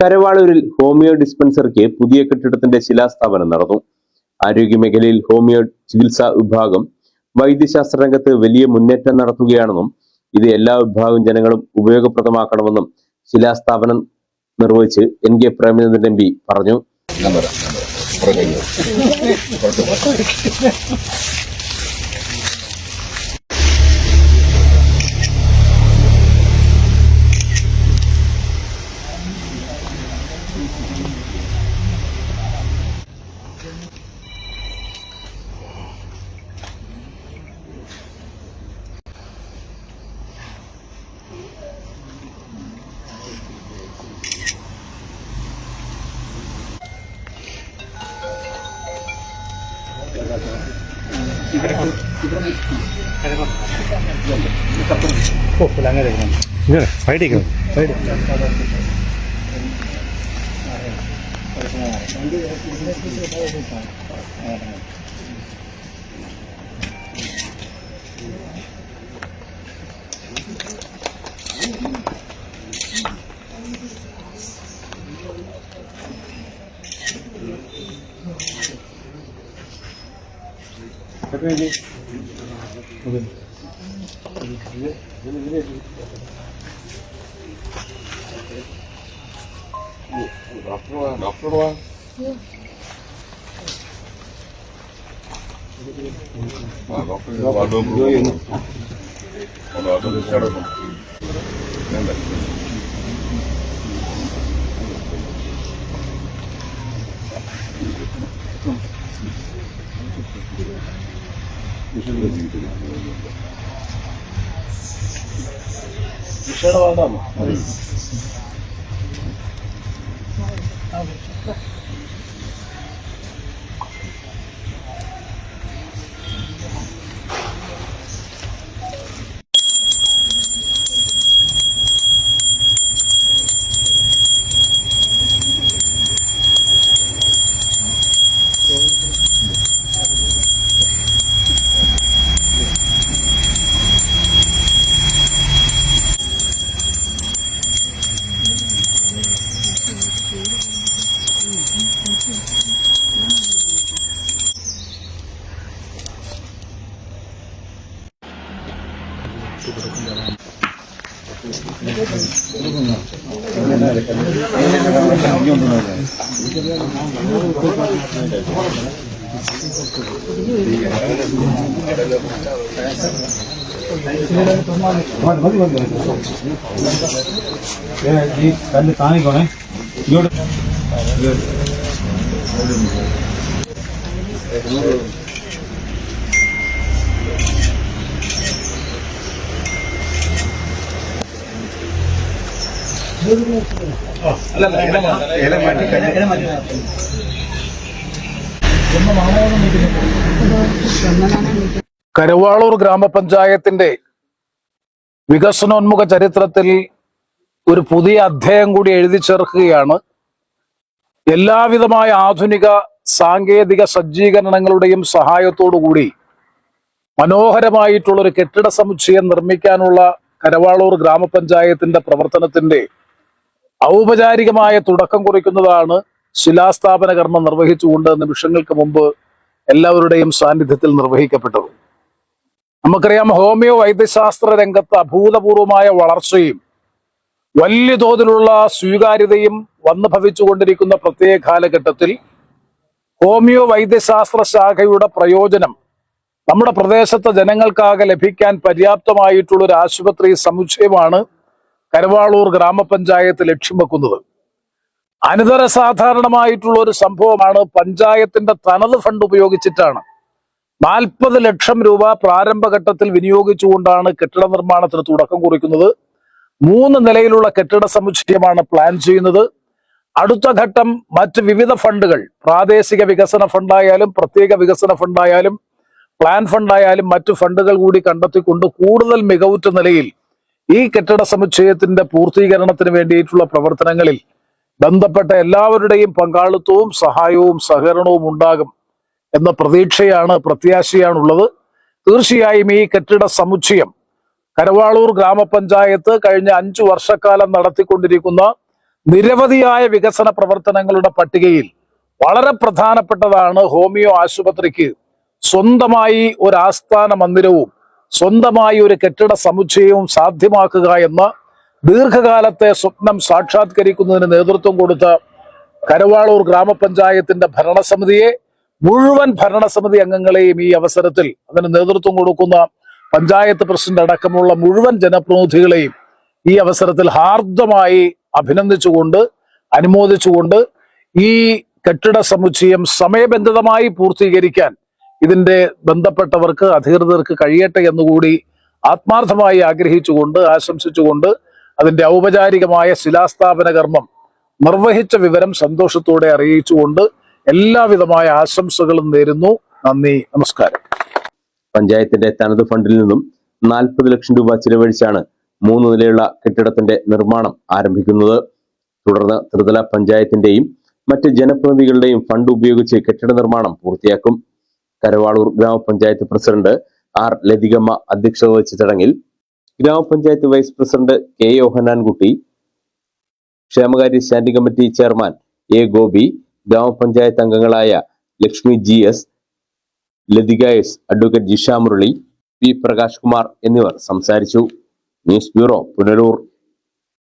കരവാളൂരിൽ homeo ഡിസ്പെൻസറിക്ക് പുതിയ കെട്ടിടത്തിന്റെ ശിലാസ്ഥാപനം നടന്നു. ആരോഗ്യമേഖലയിൽ ഹോമിയോ ചികിത്സാ വിഭാഗം വൈദ്യശാസ്ത്ര രംഗത്ത് വലിയ മുന്നേറ്റം നടത്തുകയാണെന്നും ഇത് എല്ലാ വിഭാഗം ജനങ്ങളും ഉപയോഗപ്രദമാക്കണമെന്നും ശിലാസ്ഥാപനം നിർവഹിച്ച് N K Premachandran M P പറഞ്ഞു. ഇങ്ങനെ ഫൈറ്റ് ചെയ്യണം fight Thank you. 여기 와 Thank you. കിടക്കും కళ్ళు తానే కొనే ఏడు ఏడు കരുവാളൂർ ഗ്രാമപഞ്ചായത്തിന്റെ വികസനോന്മുഖ ചരിത്രത്തിൽ ഒരു പുതിയ അധ്യായം കൂടി എഴുതി ചേർക്കുകയാണ് എല്ലാവിധമായ ആധുനിക സാങ്കേതിക സജ്ജീകരണങ്ങളുടെയും സഹായത്തോടുകൂടി മനോഹരമായിട്ടുള്ള ഒരു കെട്ടിട സമുച്ചയം നിർമ്മിക്കാനുള്ള കരവാളൂർ ഗ്രാമപഞ്ചായത്തിന്റെ പ്രവർത്തനത്തിന്റെ ഔപചാരികമായ തുടക്കം കുറിക്കുന്നതാണ് ശിലാസ്ഥാപന കർമ്മം നിർവഹിച്ചുകൊണ്ട് നിമിഷങ്ങൾക്ക് മുമ്പ് എല്ലാവരുടെയും സാന്നിധ്യത്തിൽ നിർവഹിക്കപ്പെട്ടത്. നമുക്കറിയാം ഹോമിയോ വൈദ്യശാസ്ത്ര രംഗത്ത് അഭൂതപൂർവമായ വളർച്ചയും വലിയ തോതിലുള്ള സ്വീകാര്യതയും വന്നു ഭവിച്ചുകൊണ്ടിരിക്കുന്ന പ്രത്യേക കാലഘട്ടത്തിൽ ഹോമിയോ വൈദ്യശാസ്ത്ര ശാഖയുടെ പ്രയോജനം നമ്മുടെ പ്രദേശത്തെ ജനങ്ങൾക്കാകെ ലഭിക്കാൻ പര്യാപ്തമായിട്ടുള്ള ഒരു ആശുപത്രി സമുച്ചയമാണ് കരുവാളൂർ ഗ്രാമപഞ്ചായത്ത് ലക്ഷ്യം വെക്കുന്നത്. അനിതര സാധാരണമായിട്ടുള്ള ഒരു സംഭവമാണ്. പഞ്ചായത്തിന്റെ തനത് ഫണ്ട് ഉപയോഗിച്ചിട്ടാണ്. നാൽപ്പത് ലക്ഷം രൂപ പ്രാരംഭഘട്ടത്തിൽ വിനിയോഗിച്ചുകൊണ്ടാണ് കെട്ടിട നിർമ്മാണത്തിന് തുടക്കം കുറിക്കുന്നത്. മൂന്ന് നിലയിലുള്ള കെട്ടിട സമുച്ചയമാണ് പ്ലാൻ ചെയ്യുന്നത്. അടുത്ത ഘട്ടം മറ്റ് വിവിധ ഫണ്ടുകൾ പ്രാദേശിക വികസന ഫണ്ടായാലും പ്രത്യേക വികസന ഫണ്ടായാലും പ്ലാൻ ഫണ്ടായാലും മറ്റു ഫണ്ടുകൾ കൂടി കണ്ടെത്തിക്കൊണ്ട് കൂടുതൽ മികവുറ്റ നിലയിൽ ഈ കെട്ടിട സമുച്ചയത്തിന്റെ പൂർത്തീകരണത്തിന് വേണ്ടിയിട്ടുള്ള പ്രവർത്തനങ്ങളിൽ ബന്ധപ്പെട്ട എല്ലാവരുടെയും പങ്കാളിത്തവും സഹായവും സഹകരണവും ഉണ്ടാകും എന്ന പ്രതീക്ഷയാണ് പ്രത്യാശയാണുള്ളത്. തീർച്ചയായും ഈ കെട്ടിട സമുച്ചയം കരവാളൂർ ഗ്രാമപഞ്ചായത്ത് കഴിഞ്ഞ അഞ്ചു വർഷക്കാലം നടത്തിക്കൊണ്ടിരിക്കുന്ന നിരവധിയായ വികസന പ്രവർത്തനങ്ങളുടെ പട്ടികയിൽ വളരെ പ്രധാനപ്പെട്ടതാണ് ഹോമിയോ ആശുപത്രിക്ക് സ്വന്തമായി ഒരു ആസ്ഥാന മന്ദിരവും സ്വന്തമായി ഒരു കെട്ടിട സമുച്ചയവും സാധ്യമാക്കുക എന്ന ദീർഘകാലത്തെ സ്വപ്നം സാക്ഷാത്കരിക്കുന്നതിന് നേതൃത്വം കൊടുത്ത കരവാളൂർ ഗ്രാമപഞ്ചായത്തിന്റെ ഭരണസമിതിയെ മുഴുവൻ ഭരണസമിതി അംഗങ്ങളെയും ഈ അവസരത്തിൽ അതിന് നേതൃത്വം കൊടുക്കുന്ന പഞ്ചായത്ത് പ്രസിഡന്റ് അടക്കമുള്ള മുഴുവൻ ജനപ്രതിനിധികളെയും ഈ അവസരത്തിൽ ഹാർദമായി അഭിനന്ദിച്ചുകൊണ്ട് അനുമോദിച്ചുകൊണ്ട് ഈ കെട്ടിട സമുച്ചയം സമയബന്ധിതമായി പൂർത്തീകരിക്കാൻ ഇതിന്റെ ബന്ധപ്പെട്ടവർക്ക് അധികൃതർക്ക് കഴിയട്ടെ എന്നുകൂടി ആത്മാർത്ഥമായി ആഗ്രഹിച്ചുകൊണ്ട് ആശംസിച്ചുകൊണ്ട് അതിന്റെ ഔപചാരികമായ ശിലാസ്ഥാപന കർമ്മം നിർവഹിച്ച വിവരം സന്തോഷത്തോടെ അറിയിച്ചുകൊണ്ട് എല്ലാവിധമായ ആശംസകളും നേരുന്നു. നന്ദി നമസ്കാരം. പഞ്ചായത്തിന്റെ തനത് ഫണ്ടിൽ നിന്നും നാൽപ്പത് ലക്ഷം രൂപ ചിലവഴിച്ചാണ് മൂന്ന് നിലയുള്ള കെട്ടിടത്തിന്റെ നിർമ്മാണം ആരംഭിക്കുന്നത്. തുടർന്ന് ത്രിതല പഞ്ചായത്തിന്റെയും മറ്റ് ജനപ്രതിനിധികളുടെയും ഫണ്ട് ഉപയോഗിച്ച് കെട്ടിട നിർമ്മാണം പൂർത്തിയാക്കും. കരവാളൂർ ഗ്രാമപഞ്ചായത്ത് പ്രസിഡന്റ് ആർ ലതികമ്മ അധ്യക്ഷത വഹിച്ച ചടങ്ങിൽ ഗ്രാമപഞ്ചായത്ത് വൈസ് പ്രസിഡന്റ് കെ യോഹനാൻകുട്ടി ക്ഷേമകാര്യ standing committee chairman A Gopi ഗ്രാമപഞ്ചായത്ത് അംഗങ്ങളായ Lakshmi G S Lathika S advocate Jisha Murali P Prakash Kumar എന്നിവർ സംസാരിച്ചു. News bureau Punalur.